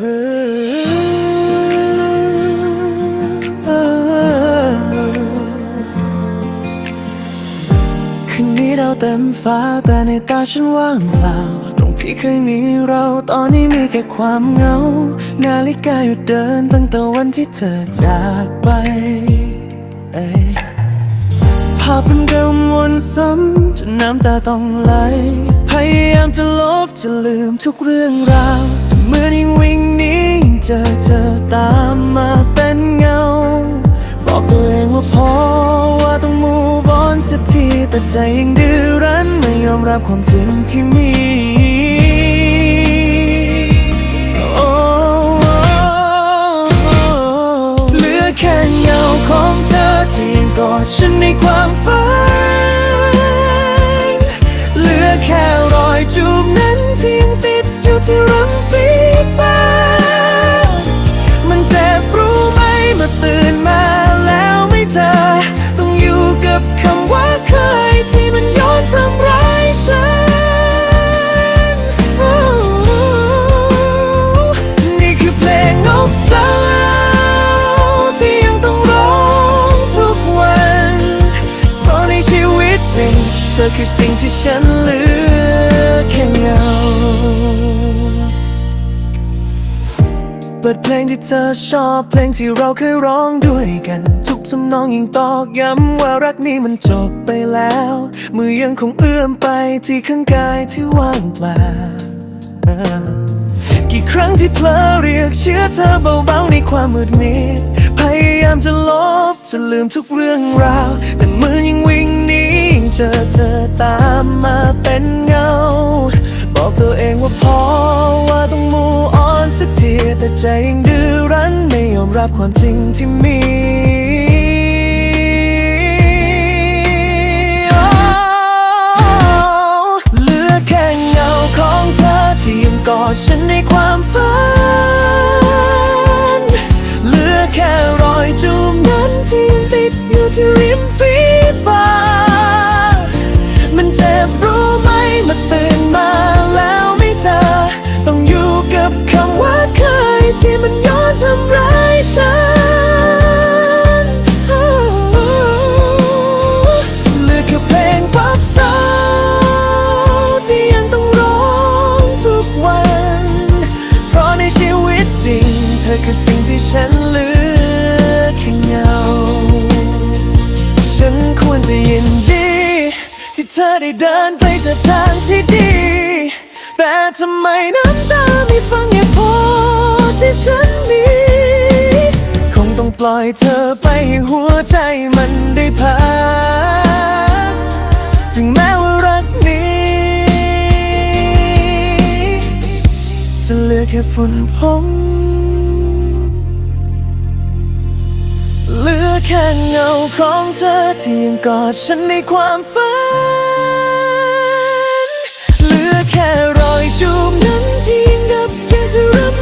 คืนนี้เราเต็มฟ้าแต่ในตาฉันว่างเปล่า ตรงที่เคยมีเราตอนนี้มีแค่ความเหงา นาฬิกาหยุดเดินตั้งแต่วันที่เธอจากไปเอ้ยภาพเดิมวนซ้ำจนน้ำตาต้องไหล พยายามจะลบจะลืมทุกเรื่องราว เหมื่อยิ่งวิ่งหนี้เจอเธอตามมาเป็นเงา บอกตัวเองว่าพอว่าต้องมูบอนสักทีแต่ใจยังดื้อรั้นไม่ยอมรับความจริงที่มี ฝีปากมันเจ็บรู้ไหมเมื่อตื่นมาแล้วไม่เจอ ต้องอยู่กับคำว่าเคยที่มันย้อนทำร้ายฉัน นี่คือเพลงนกสาวที่ยังต้องร้องทุกวัน เพราะในชีวิตจริง เธอคือสิ่งที่ฉันลือ เปิดเพลงที่เธอชอบเพลงที่เราเคยร้องด้วยกัน ทุกทำนองยิ่งตอกย้ำว่ารักนี้มันจบไปแล้ว มือยังคงเอื้อมไปที่ข้างกายที่ว่างเปล่า กี่ครั้งที่เพลอเรียกชื่อเธอเบาๆในความมืดมิดพยายามจะลบจะลืมทุกเรื่องราว แต่มือยังวิ่งหนียิ่งเจอเธอตามมาเป็นเงา บอกตัวเองว่าพอ ใจยังดื้อรั้นไม่ยอมรับความจริงที่มี แต่ทำไมน้ำตาไม่ฟังเหตุผลที่ฉันมี คงต้องปล่อยเธอไปให้หัวใจมันได้พักถึงแม้ว่ารักนี้ จะเหลือแค่ฝุ่นพงเหลือแค่เงาของเธอที่ยังกอดฉันในความฝัน เหลือแค่ รอยจูบนั้นที่ยังดับยังจะรับ